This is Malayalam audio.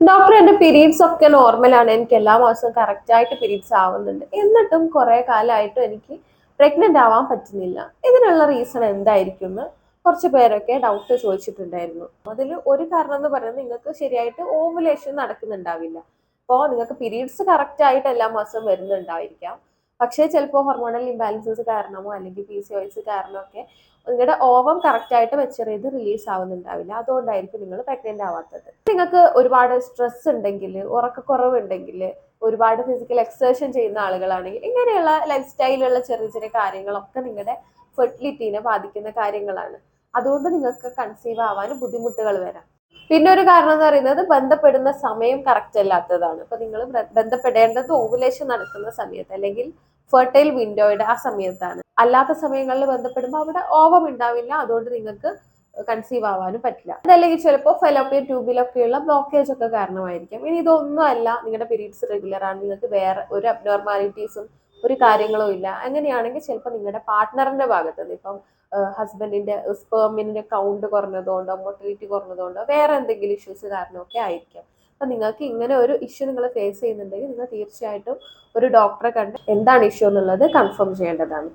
ഡോക്ടർ എന്റെ പീരീഡ്സ് ഒക്കെ നോർമലാണ് എനിക്ക് എല്ലാ മാസവും കറക്റ്റ് ആയിട്ട് പീരീഡ്സ് ആവുന്നുണ്ട്. എന്നിട്ടും കുറെ കാലമായിട്ടും എനിക്ക് പ്രഗ്നന്റ് ആവാൻ പറ്റുന്നില്ല. ഇതിനുള്ള റീസൺ എന്തായിരിക്കും എന്ന് കുറച്ച് പേരൊക്കെ ഡൗട്ട് ചോദിച്ചിട്ടുണ്ടായിരുന്നു. അതിൽ ഒരു കാരണം എന്ന് പറയുന്നത് നിങ്ങൾക്ക് ശരിയായിട്ട് ഓവുലേഷൻ നടക്കുന്നുണ്ടാവില്ല. അപ്പോൾ നിങ്ങൾക്ക് പീരീഡ്സ് കറക്റ്റ് ആയിട്ട് എല്ലാ മാസവും വരുന്നുണ്ടായിരിക്കാം. പക്ഷേ ചിലപ്പോൾ ഹോർമോണൽ ഇംബാലൻസസ് കാരണമോ അല്ലെങ്കിൽ പി സി ഓയിൽസ് കാരണമോ ഒക്കെ നിങ്ങളുടെ ഓവം കറക്റ്റ് ആയിട്ട് മെച്ചർ ചെയ്ത് റിലീസ് ആവുന്നുണ്ടാവില്ല. അതുകൊണ്ടായിരിക്കും നിങ്ങൾ പ്രഗ്നന്റ് ആവാത്തത്. നിങ്ങൾക്ക് ഒരുപാട് സ്ട്രെസ് ഉണ്ടെങ്കിൽ ഉറക്കക്കുറവുണ്ടെങ്കിൽ ഒരുപാട് ഫിസിക്കൽ എക്സേഷൻ ചെയ്യുന്ന ആളുകളാണെങ്കിൽ ഇങ്ങനെയുള്ള ലൈഫ് സ്റ്റൈലുള്ള ചെറിയ ചെറിയ കാര്യങ്ങളൊക്കെ നിങ്ങളുടെ ഫെർട്ടിലിറ്റീനെ ബാധിക്കുന്ന കാര്യങ്ങളാണ്. അതുകൊണ്ട് നിങ്ങൾക്ക് കൺസീവ് ആവാൻ ബുദ്ധിമുട്ടുകൾ വരാം. പിന്നെ ഒരു കാരണം എന്ന് പറയുന്നത് ബന്ധപ്പെടുന്ന സമയം കറക്റ്റ് അല്ലാത്തതാണ്. അപ്പൊ നിങ്ങൾ ബന്ധപ്പെടേണ്ടത് ഓവുലേഷൻ നടക്കുന്ന സമയത്ത് അല്ലെങ്കിൽ ഫെർട്ടൈൽ വിൻഡോയുടെ ആ സമയത്താണ്. അല്ലാത്ത സമയങ്ങളിൽ ബന്ധപ്പെടുമ്പോൾ അവിടെ ഓവം ഉണ്ടാവില്ല. അതുകൊണ്ട് നിങ്ങൾക്ക് കൺസീവ് ആവാനും പറ്റില്ല. അതല്ലെങ്കിൽ ചിലപ്പോൾ ഫെലോപ്പിയ ട്യൂബിലൊക്കെയുള്ള ബ്ലോക്കേജ് ഒക്കെ കാരണമായിരിക്കും. ഇനി ഇതൊന്നും അല്ല നിങ്ങളുടെ പീരീഡ്സ് റെഗുലർ ആണ്. നിങ്ങൾക്ക് വേറെ ഒരു അബ്നോർമാലിറ്റീസും ഒരു കാര്യങ്ങളോ ഇല്ല. അങ്ങനെയാണെങ്കിൽ ചിലപ്പോൾ നിങ്ങളുടെ പാർട്ട്ണറിന്റെ ഭാഗത്ത് നിന്ന് ഇപ്പം ഹസ്ബൻഡിന്റെ സ്പേമിന്റെ കൗണ്ട് കുറഞ്ഞതുകൊണ്ടോ മോട്ടിലിറ്റി കുറഞ്ഞതുകൊണ്ടോ വേറെ എന്തെങ്കിലും ഇഷ്യൂസ് കാരണമൊക്കെ ആയിരിക്കാം. അപ്പൊ നിങ്ങൾക്ക് ഇങ്ങനെ ഒരു ഇഷ്യൂ നിങ്ങൾ ഫേസ് ചെയ്യുന്നുണ്ടെങ്കിൽ നിങ്ങൾ തീർച്ചയായിട്ടും ഒരു ഡോക്ടറെ കണ്ട് എന്താണ് ഇഷ്യൂ എന്നുള്ളത് കൺഫേം ചെയ്യേണ്ടതാണ്.